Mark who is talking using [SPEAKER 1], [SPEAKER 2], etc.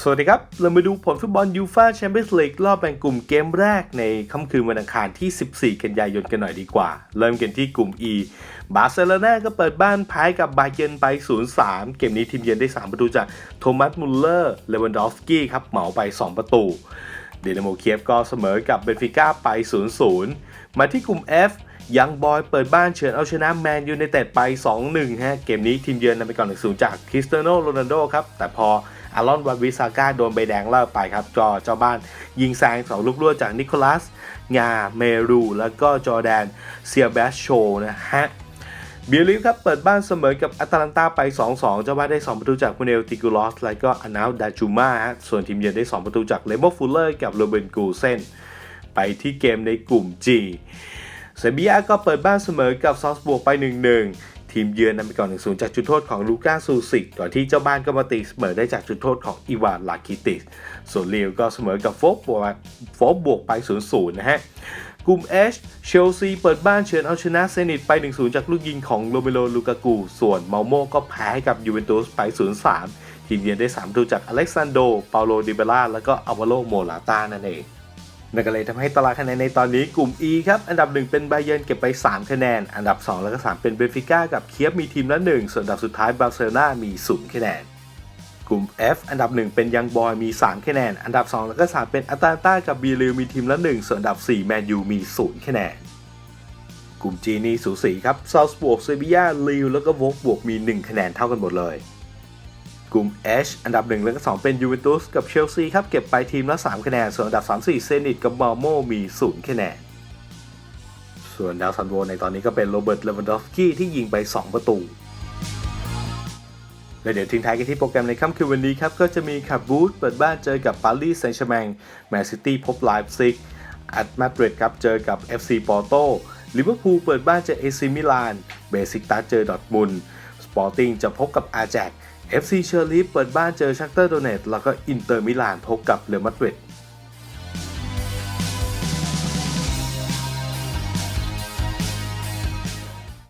[SPEAKER 1] สวัสดีครับ เรามาดูผลฟุตบอลยูฟาแชมเปี้ยนส์ลีกรอบแบ่งกลุ่มเกมแรกในค่ำคืนวันอังคารที่ 14 กันยายนกันหน่อยดีกว่า เริ่มกันที่กลุ่ม E บาร์เซโลนาก็เปิดบ้านแพ้กับบาเยนไป 0-3 เกมนี้ทีมเยือนได้ 3 ประตูจากโทมัส มุลเลอร์ เลวันดอฟสกี้ครับเหมาไป 2 ประตูเดนโมเคียฟก็เสมอกับเบนฟิก้าไป 0-0 มาที่กลุ่ม F ยังบอยเปิดบ้านเฉือนเอาชนะแมนยูไนเต็ดไป 2-1 ฮะ เกมนี้ทีมเยือนนำไปก่อน 1-0 จากคริสเตียโนโรนัลโดครับ แต่พออารอนวาวิซาก้าโดนใบแดงเลิกไปครับ จอเจ้าบ้านยิงแซง2ลูกรวจากนิโคลัส งา เมรู แล้วก็จอแดนเซียแบชโชนะฮะบิลลิฟครับ เปิดบ้านเสมอกับแอตแลนตาไป 2-2 เจ้าบ้านได้ 2 ประตูจากคูเนลติกูลอส และก็อานาลดาจูมาฮะ ส่วนทีมเยือนได้ 2 ประตูจากเลมโมฟูลเลอร์กับโรเบนกูเซนไปที่เกมในกลุ่ม G เซบียาก็เปิดบ้านเสมอกับซอสบวกไป 1-1 ทีมเยือนนำไปก่อน 1-0 จากจุดโทษของลูก้าซูซิกก่อนที่เจ้าบ้านก็มาตีเสมอได้จากจุดโทษของอีวานลาคิติสส่วนเลียวก็เสมอกับโฟบบวกโฟบบวกไป 0-0 นะฮะกลุ่ม H เชลซีเปิดบ้านเฉือนเอาชนะเซนิตไป 1-0 จากลูกยิงของโรเมโลลูกากู ส่วนเมาโมก็แพ้ให้กับยูเวนตุสไป 0-3 ทีมเยือนได้3ประตูจากอเล็กซานโด เปาโลดิเบล่า แล้วก็อาวาโลโมลาตานั่นเอง นั่นก็เลยทำให้ตารางคะแนนในตอนนี้กลุ่ม E ครับ อันดับ 1 เป็นไบเยนเก็บไป 3 คะแนน อันดับ 2 แล้วก็ 3 เป็นเบนฟิก้ากับเคียบมีทีมละ 1 ส่วนอันดับสุดท้ายบาร์เซโลนามี 0 คะแนน กลุ่ม F อันดับ 1 เป็นยังบอยมี 3 คะแนน อันดับ 2 แล้วก็ 3 เป็นอัตแลนตากับบีลิวมีทีมละ 1 ส่วนอันดับ 4 แมนยูมี 0 คะแนน กลุ่ม G นี่สูสีครับซา s บวกเซบียาลิวแล้วก็วกบวกมี 1 คะแนนเท่ากันหมดเลย กลุ่ม H อันดับ 1 แล้วก็2เป็นยูเวนตุสกับเชลซีครับ เก็บไปทีมละ 3 คะแนน ส่วนอันดับ 3 4 เซนิตกับมาโมมี 0 คะแนน ส่วนดาวซันโวในตอนนี้ก็เป็นโรเบิร์ตเลวันดอฟสกี้ที่ยิงไป 2 ประตู และเดี๋ยวทิ้งท้ายกันที่โปรแกรมในค่ำคืนวันนี้ครับ ก็จะมีขับบูธเปิดบ้านเจอกับปารีสแซงต์แชร์แมงแมนซิตี้พบไลฟ์ซิกอัตมาดริดครับเจอกับ FC ปอร์โตลิเวอร์พูลเปิดบ้านเจอเอซิมิลานเบซิกตัสเจอดอทมุนสปอร์ติ้งจะพบกับอาแจก FC เชอร์ลีฟเปิดบ้านเจอชักเตอร์โดเนตแล้วก็อินเตอร์มิลานพบกับเรอัลมาดริด